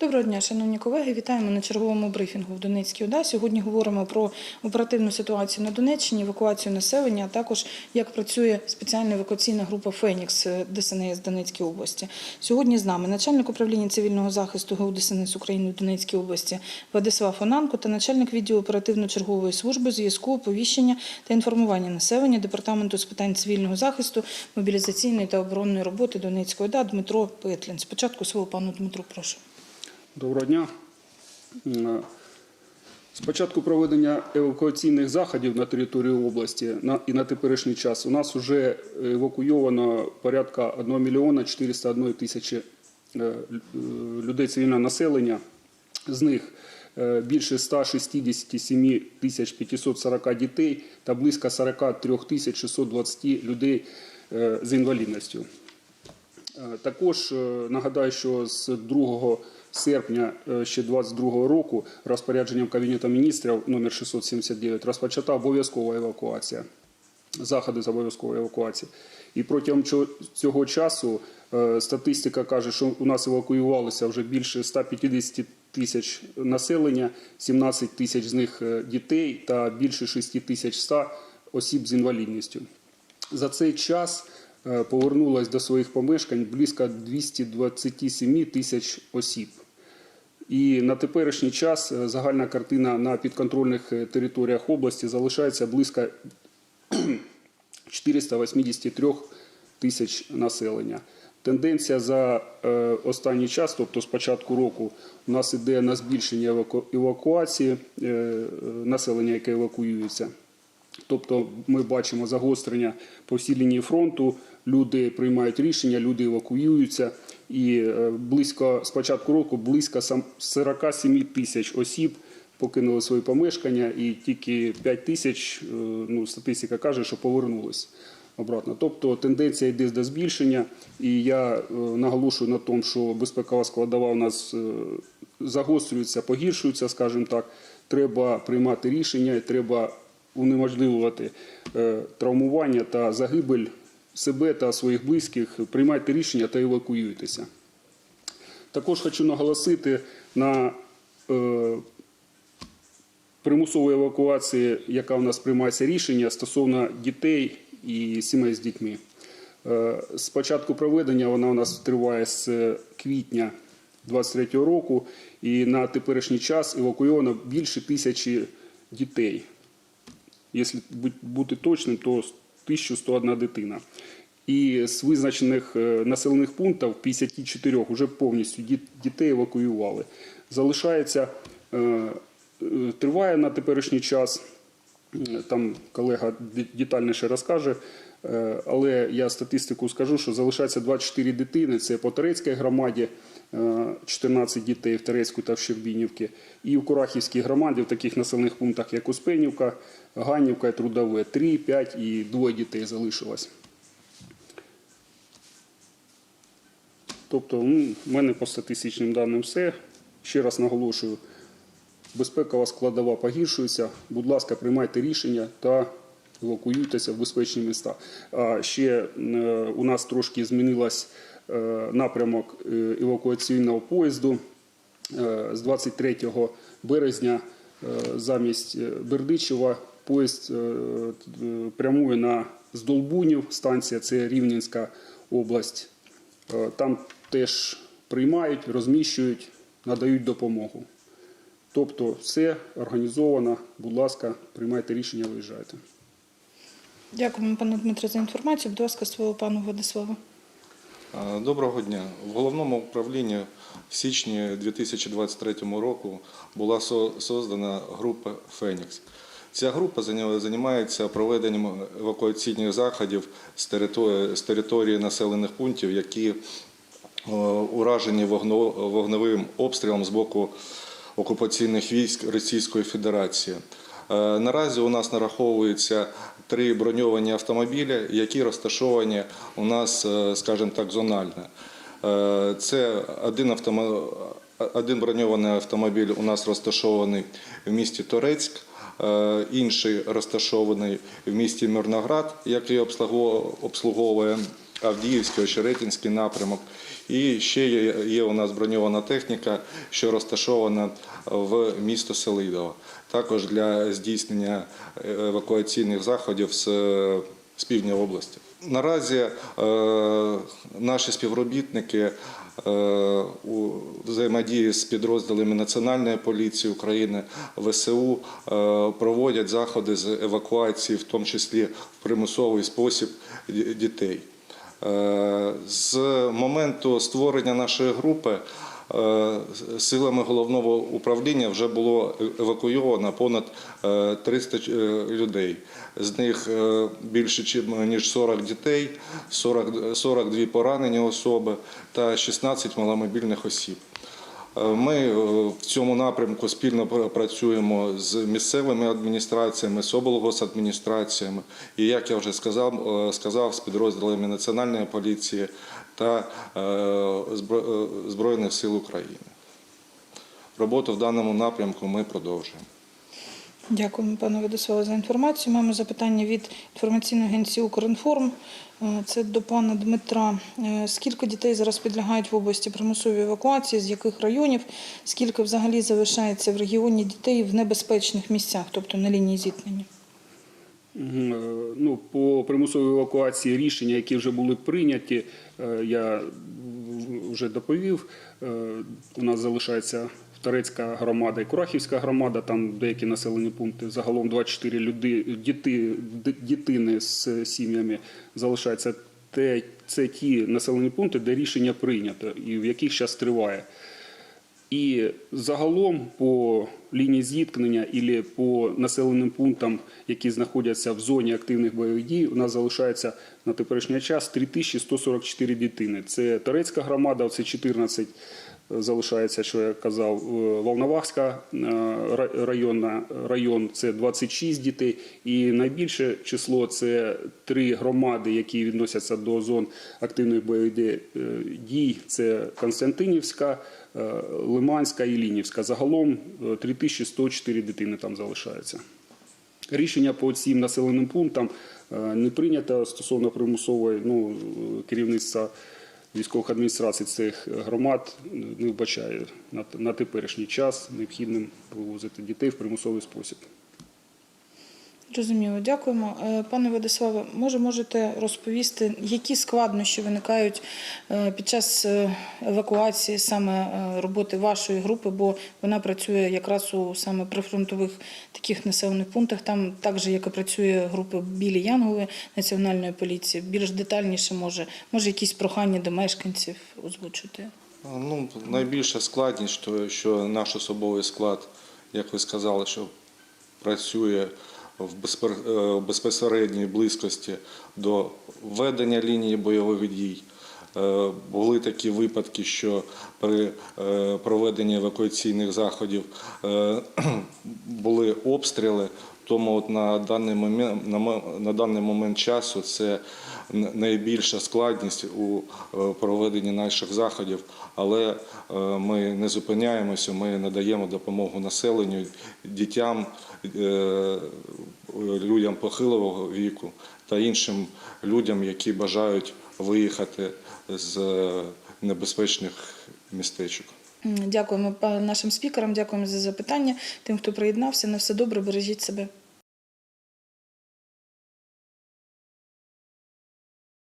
Доброго дня, шановні колеги. Вітаємо на черговому брифінгу в Донецькій ОДА. Сьогодні говоримо про оперативну ситуацію на Донеччині, евакуацію населення, а також як працює спеціальна евакуаційна група Фенікс ДСНС Донецької області. Сьогодні з нами начальник управління цивільного захисту ГУ ДСНС України в Донецькій області Владислав Фонанко та начальник відділу оперативно-чергової служби зв'язку, оповіщення та інформування населення департаменту з питань цивільного захисту, мобілізаційної та оборонної роботи Донецької ОДА Дмитро Петлін. Спочатку слово пану Дмитру, прошу. Доброго дня. Е, З початку проведення евакуаційних заходів на території області і на теперішній час у нас вже евакуйовано порядка 1 мільйона 401 тисячі е, е, людей цивільного населення. З них більше 167 тисяч 540 дітей та близько 43 тисяч 620 людей з інвалідністю. Також нагадаю, що з 2 серпня е, ще 22 року розпорядженням Кабінету міністрів номер 679 розпочата обов'язкова евакуація, заходи з обов'язкової евакуації. І протягом цього часу е, статистика каже, що у нас евакуювалося вже більше 150 тисяч населення, 17 тисяч з них е, дітей та більше 6 тисяч 100 осіб з інвалідністю. За цей час повернулось до своїх помешкань близько 227 тисяч осіб. І на теперішній час е, загальна картина на підконтрольних е, територіях області залишається близько 483 тисяч населення. Тенденція за е, останній час, тобто з початку року, у нас іде на збільшення евакуації населення, яке евакуюється. Тобто ми бачимо загострення по всій лінії фронту, люди приймають рішення, люди евакуюються. І е, близько з початку року близько сам- 47 тисяч осіб покинули свої помешкання, і тільки 5 тисяч, е, ну, статистика каже, що повернулись обратно. Тобто тенденція йде до збільшення, і я е, наголошую на тому, що безпекова складова у нас загострюється, погіршується, скажімо так. Треба приймати рішення, треба унеможливувати е, травмування та загибель себе та своїх близьких. Приймайте рішення та евакуюйтеся. Також хочу наголосити на е, примусової евакуації, яка у нас приймається рішення стосовно дітей і сімей з дітьми. Е, З початку проведення вона у нас триває з квітня 2023 року, і на теперішній час евакуйовано більше тисячі дітей. Якщо бути точним, то 1101 дитина. І з визначених е, населених пунктів 54 вже повністю дітей евакуювали. Залишається, е, е, триває на теперішній час. Там колега детальніше розкаже. Е, Але я статистику скажу, що залишається 24 дитини. Це по Торецькій громаді, е, 14 дітей в Торецьку та в Щербінівці. І в Курахівській громаді, в таких населених пунктах, як Успенівка, Ганівка і Трудове, 3, 5 і двоє дітей залишилось. Тобто, ну, в мене по статистичним даним все. Ще раз наголошую, безпекова складова погіршується. Будь ласка, приймайте рішення та евакуюйтеся в безпечні міста. А ще е, у нас трошки змінилась е, напрямок е, евакуаційного поїзду. З 23 березня замість Бердичева поїзд прямує на Здолбунів, станція це Рівненська область. Там теж приймають, розміщують, надають допомогу. Тобто все організовано, будь ласка, приймайте рішення, виїжджайте. Дякуємо, пане Дмитре, за інформацію. Будь ласка, слово пану Владиславу. Доброго дня. В головному управлінні в січні 2023 року була создана група Фенікс. Ця група займається проведенням евакуаційних заходів з території, населених пунктів, які уражені вогневим обстрілом з боку окупаційних військ Російської Федерації. Е, Наразі у нас нараховується три броньовані автомобілі, які розташовані у нас, е, скажімо так, зонально. Е, Це один автомобіль, один броньований автомобіль у нас розташований в місті Торецьк, е, інший розташований в місті Мирноград, який обслуговує Авдіївський, Очеретинський напрямок. І ще є, є у нас броньована техніка, що розташована в місто Селидово. Також для здійснення е, евакуаційних заходів з, е, з півдня області. Наразі е, наші співробітники е, у взаємодії з підрозділами Національної поліції України, ВСУ е, проводять заходи з евакуації, в тому числі в примусовий спосіб дітей. Е, З моменту створення нашої групи е, силами головного управління вже було евакуйовано понад е, 300 е, людей. З них більше ніж 40 дітей, 42 поранені особи та 16 маломобільних осіб. Е, Ми е, в цьому напрямку спільно пр- працюємо з місцевими адміністраціями, з облгосадміністраціями і, як я вже сказав, е, сказав з підрозділами Національної поліції та Збройних сил України. Роботу в даному напрямку ми продовжуємо. Дякуємо, пане Владиславе, за інформацію. Маємо запитання від інформаційної агенції «Укрінформ». Е, Це до пана Дмитра. Е, Скільки дітей зараз підлягають в області примусовій евакуації, з яких районів? Скільки взагалі залишається в регіоні дітей в небезпечних місцях, тобто на лінії зіткнення? Е, Ну, по примусовій евакуації рішення, які вже були прийняті, я вже доповів. У нас залишається Торецька громада і Курахівська громада, там деякі населені пункти. Загалом 24 люди, діти, дітини з сім'ями залишаються. Те, це ті населені пункти, де рішення прийнято і в яких зараз триває. І загалом по лінії зіткнення і по населеним пунктам, які знаходяться в зоні активних бойових дій, у нас залишається на теперішній час 3144 дитини. Це Торецька громада, це 14 залишається, що я казав, е, Волновахська е, районна, район це 26 дітей. І найбільше число це три громади, які відносяться до зон активних бойових дій- е. Це Константинівська, Лиманська і Лінівська. Загалом е, 3104 дитини там залишається. Рішення по цим населеним пунктам не прийнято стосовно примусової ну, керівництва військових адміністрацій цих громад е, не вбачає на теперішній час необхідним вивозити дітей в примусовий спосіб. Розуміло, дякуємо. Е, Пане Владиславе, може можете розповісти, які складнощі виникають е, під час е, евакуації саме роботи вашої групи, бо вона працює якраз у саме прифронтових таких населених пунктах, там так же, як і працює група Білі Янголи Національної поліції. Більш детальніше може, може якісь прохання до мешканців озвучити. Ну, найбільша складність, що наш особовий склад, як ви сказали, що працює в е, безпосередній близькості до ведення лінії бойових дій. Е, Були такі випадки, що при е, проведенні евакуаційних заходів були обстріли. Тому от на даний момент на на даний момент часу це найбільша складність у е, проведенні наших заходів, але е, ми не зупиняємося. Ми надаємо допомогу населенню, дітям, е, людям похилого віку та іншим людям, які бажають виїхати з небезпечних містечок. Дякуємо нашим спікерам, дякуємо за запитання. Тим, хто приєднався. На все добре, бережіть себе.